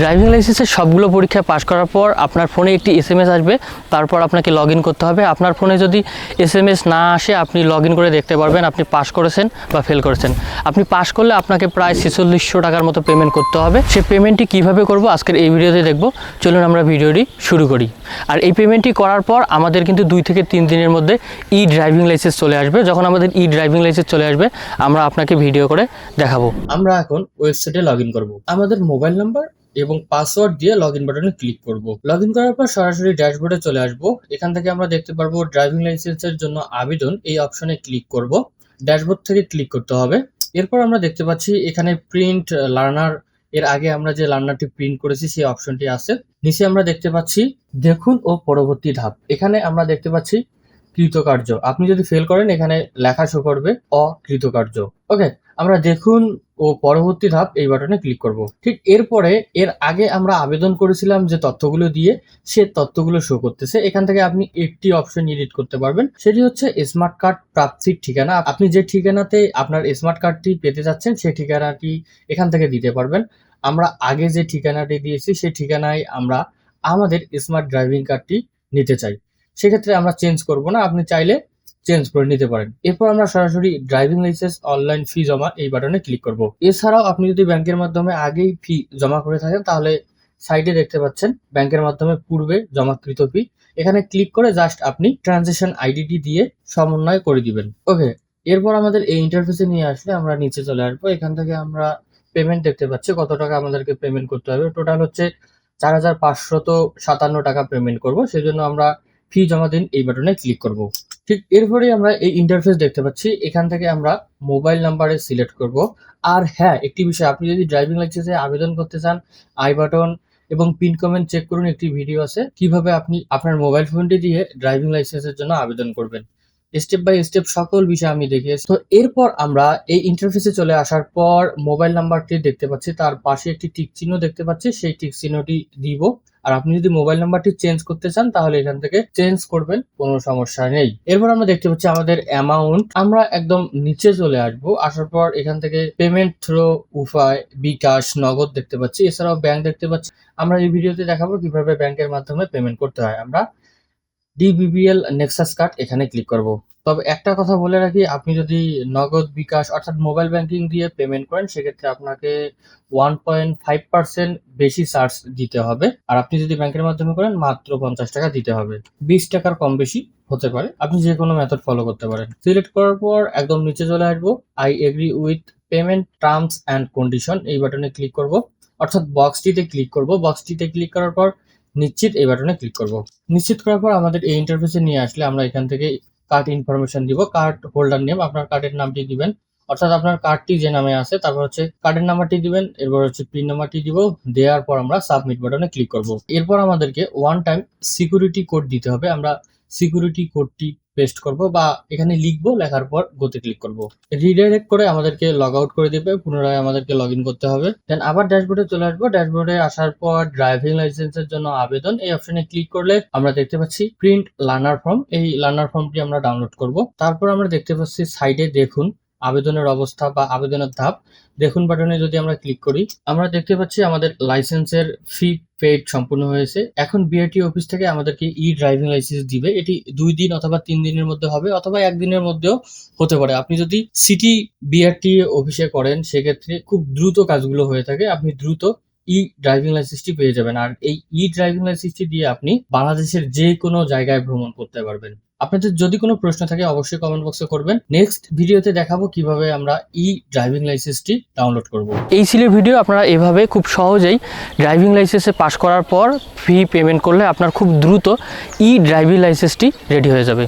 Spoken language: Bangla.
ড্রাইভিং লাইসেন্সের সবগুলো পরীক্ষা পাশ করার পর আপনার ফোনে একটি এস আসবে, তারপর আপনাকে লগ করতে হবে। আপনার ফোনে যদি এস না আসে, আপনি লগ করে দেখতে পারবেন, আপনি পাস করেছেন বা ফেল করেছেন। আপনি পাস করলে আপনাকে প্রায় ছেচল্লিশশো টাকার মতো পেমেন্ট করতে হবে। সে পেমেন্টটি কীভাবে করব আজকের এই ভিডিওতে দেখব। চলুন আমরা ভিডিওটি শুরু করি। আর এই পেমেন্টটি করার পর আমাদের কিন্তু দুই থেকে তিন দিনের মধ্যে ই ড্রাইভিং লাইসেন্স চলে আসবে। যখন আমাদের ই ড্রাইভিং লাইসেন্স চলে আসবে, আমরা আপনাকে ভিডিও করে দেখাবো। আমরা এখন ওয়েবসাইটে লগ ইন করব। আমাদের মোবাইল নাম্বার এবং পাসওয়ার্ড দিয়ে লগ ইন বাটনে ক্লিক করব। লগ ইন করার পর সরাসরি ড্যাশবোর্ডে চলে আসব। এখান থেকে আমরা দেখতে পারব ড্রাইভিং লাইসেন্সের জন্য আবেদন। এই অপশনে ক্লিক করব। ড্যাশবোর্ড থেকে ক্লিক করতে হবে। এরপর আমরা দেখতে পাচ্ছি এখানে প্রিন্ট লার্নার এর আগে আমরা যে লার্নারটি প্রিন্ট করেছি সেই অপশনটি আছে। নিচে আমরা দেখতে পাচ্ছি, দেখুন ও পরবর্তী ধাপ। এখানে আমরা দেখতে পাচ্ছি কৃতকার্য। আপনি যদি ফেল করেন, এখানে লেখা শো করবে অকৃতকার্য। ওকে আমরা দেখুন ও পরবর্তী ধাপ এই বাটনে ক্লিক করব। ঠিক এরপরে এর আগে আমরা আবেদন করেছিলাম যে তথ্যগুলো দিয়ে সে তথ্যগুলো শো করতেছে। এখান থেকে আপনি একটি অপশন এডিট করতে পারবেন। সেটি হচ্ছে স্মার্ট কার্ড প্রাপ্তির ঠিকানা। আপনি যে ঠিকানাতে আপনার স্মার্ট কার্ডটি পেতে যাচ্ছেন সেই ঠিকানাটি এখান থেকে দিতে পারবেন। আমরা আগে যে ঠিকানাটি দিয়েছি সেই ঠিকানায় আমরা আমাদের স্মার্ট ড্রাইভিং কার্ডটি নিতে চাই। সেক্ষেত্রে আমরা চেঞ্জ করব না। আপনি চাইলে চেঞ্জ করে নিতে পারেন। এরপর আমরা সরাসরি ড্রাইভিং লাইসেন্স অনলাইন ফি জমা এই বাটনে ক্লিক করব। এছাড়াও আপনি যদি ব্যাংকের মাধ্যমে আগেই ফি জমা করে থাকেন, তাহলে সাইডে দেখতে পাচ্ছেন ব্যাংকের মাধ্যমে পূর্বে জমাকৃত ফি এখানে ক্লিক করে জাস্ট আপনি ট্রানজেকশন আইডিটি দিয়ে সমন্বয় করে দিবেন। ওকে এরপর আমাদের এই ইন্টারফেসে নিয়ে আসলে আমরা নিচে চলে আসব। এখান থেকে আমরা পেমেন্ট দেখতে পাচ্ছি, কত টাকা আমাদেরকে পেমেন্ট করতে হবে। টোটাল হচ্ছে চার হাজার পাঁচশত সাতান্ন টাকা পেমেন্ট করব। সেজন্য আমরা ফি জমা দিন এই বাটনে ক্লিক করব। ঠিক এরপরে আমরা এই ইন্টারফেস দেখতে পাচ্ছি। এখান থেকে আমরা মোবাইল নাম্বারে সিলেক্ট করব। আর হ্যাঁ একটি বিষয়, আপনি যদি ড্রাইভিং লাইসেন্সে আবেদন করতে চান আই বাটন এবং পিন কমেন্ট চেক করুন, একটি ভিডিও আছে। কীভাবে আপনি আপনার মোবাইল ফোনটি দিয়ে ড্রাইভিং লাইসেন্সের জন্য আবেদন করবেন। স্টেপ বাই স্টেপ সকল বিষয় আমি দেখিয়েছি তো এরপর আমরা এই ইন্টারফেসে চলে আসার পর মোবাইল নাম্বারটি দেখতে পাচ্ছি। তার পাশে একটি টিক চিহ্ন দেখতে পাচ্ছি। সেই টিক চিহ্নটি দিব। আর আপনি যদি মোবাইল নাম্বারটি চেঞ্জ করতে চান, তাহলে এখান থেকে চেঞ্জ করবেন, কোনো সমস্যা নেই। এরপর আমরা দেখতে পাচ্ছি আমাদের অ্যামাউন্ট আমরা একদম নিচে চলে আসব। আসার পর এখান থেকে পেমেন্ট থ্রো উপায় বিকাশ, নগদ দেখতে পাচ্ছি। এছাড়াও ব্যাংক দেখতে পাচ্ছি। আমরা এই ভিডিওতে দেখাবো কীভাবে ব্যাংকের মাধ্যমে পেমেন্ট করতে হয়। আমরা ডিবিবিএল নেক্সাস কার্ড এখানে ক্লিক করব। তবে একটা কথা বলে রাখি, আপনি যদি নগদ বিকাশ অর্থাৎ মোবাইল ব্যাংকিং দিয়ে পেমেন্ট করেন, সেক্ষেত্রে আপনাকে ওয়ান পয়েন্ট ফাইভ পার্সেন্ট বেশি চার্জ দিতে হবে। আর আপনি যদি ব্যাংকের মাধ্যমে করেন, মাত্র পঞ্চাশ টাকা দিতে হবে। বিশ টাকার কম বেশি হতে পারে। আপনি যে কোনো মেথড ফলো করতে পারেন। সিলেক্ট করার পর একদম নিচে চলে আসব। I agree with payment terms and condition এই বাটনে ক্লিক করব। অর্থাৎ বক্সটিতে ক্লিক করব। বক্সটিতে ক্লিক করার পর নিশ্চিত এই বাটনে ক্লিক করব। নিশ্চিত করার পর আমাদের এই ইন্টারফেসে নিয়ে আসলে আমরা এখান থেকে কার্ড ইনফরমেশন দিব কার্ড হোল্ডার নেম আপনার কার্ডের নামটি দিবেন। অর্থাৎ আপনার কার্ডটি যে নামে আছে, তারপর হচ্ছে কার্ডের নাম্বারটি দিবেন, এরপর হচ্ছে পিন নাম্বারটি দিব, দেওয়ার পর আমরা সাবমিট বাটনে ক্লিক করব। এরপর আমাদেরকে ওয়ান টাইম সিকিউরিটি কোড দিতে হবে। আমরা সিকিউরিটি কোডটি পেস্ট করব বা এখানে লিখব, লেখার পর গোতে ক্লিক করব। রিডাইরেক্ট করে আমাদেরকে লগ আউট করে দেবে, পুনরায় আমাদেরকে লগ করতে হবে। দেন আবার ড্যাশবোর্ডে চলে আসব। ড্যাশবোর্ডে আসার পর ড্রাইভিং লাইসেন্সের জন্য আবেদন। এই অপশনে ক্লিক করলে আমরা দেখতে পাচ্ছি প্রিন্ট লার্নার ফর্ম এই লার্নার ফর্মটি আমরা ডাউনলোড করব। তারপর আমরা দেখতে পাচ্ছি সাইডে দেখুন আবেদনের অবস্থা বা আবেদনের ধাপ, দেখুন বাটনে যদি আমরা ক্লিক করি, আমরা দেখতে পাচ্ছি আমাদের লাইসেন্সের ফি পেড সম্পূর্ণ হয়েছে। এখন বিআরটি অফিস থেকে আমাদেরকে ই ড্রাইভিং লাইসেন্স দিবে। এটি দুই দিন অথবা তিন দিনের মধ্যে হবে অথবা একদিনের মধ্যেও হতে পারে। আপনি যদি সিটি বিআরটি অফিসে করেন, সেক্ষেত্রে খুব দ্রুত কাজগুলো হয়ে থাকে। আপনি দ্রুত ই ড্রাইভিং লাইসেন্সটি পেয়ে যাবেন। আর এই ই ড্রাইভিং লাইসেন্সটি দিয়ে আপনি বাংলাদেশের যে কোনো জায়গায় ভ্রমণ করতে পারবেন। আপনাদের যদি কোনো প্রশ্ন থাকে, অবশ্যই কমেন্ট বক্সে করবেন। নেক্সট ভিডিওতে দেখাবো কীভাবে আমরা ই ড্রাইভিং লাইসেন্সটি ডাউনলোড করব। এই ছিল ভিডিও, আপনারা এভাবে খুব সহজেই ড্রাইভিং লাইসেন্সে পাশ করার পর ফি পেমেন্ট করলে আপনার খুব দ্রুত ই ড্রাইভিং লাইসেন্সটি রেডি হয়ে যাবে।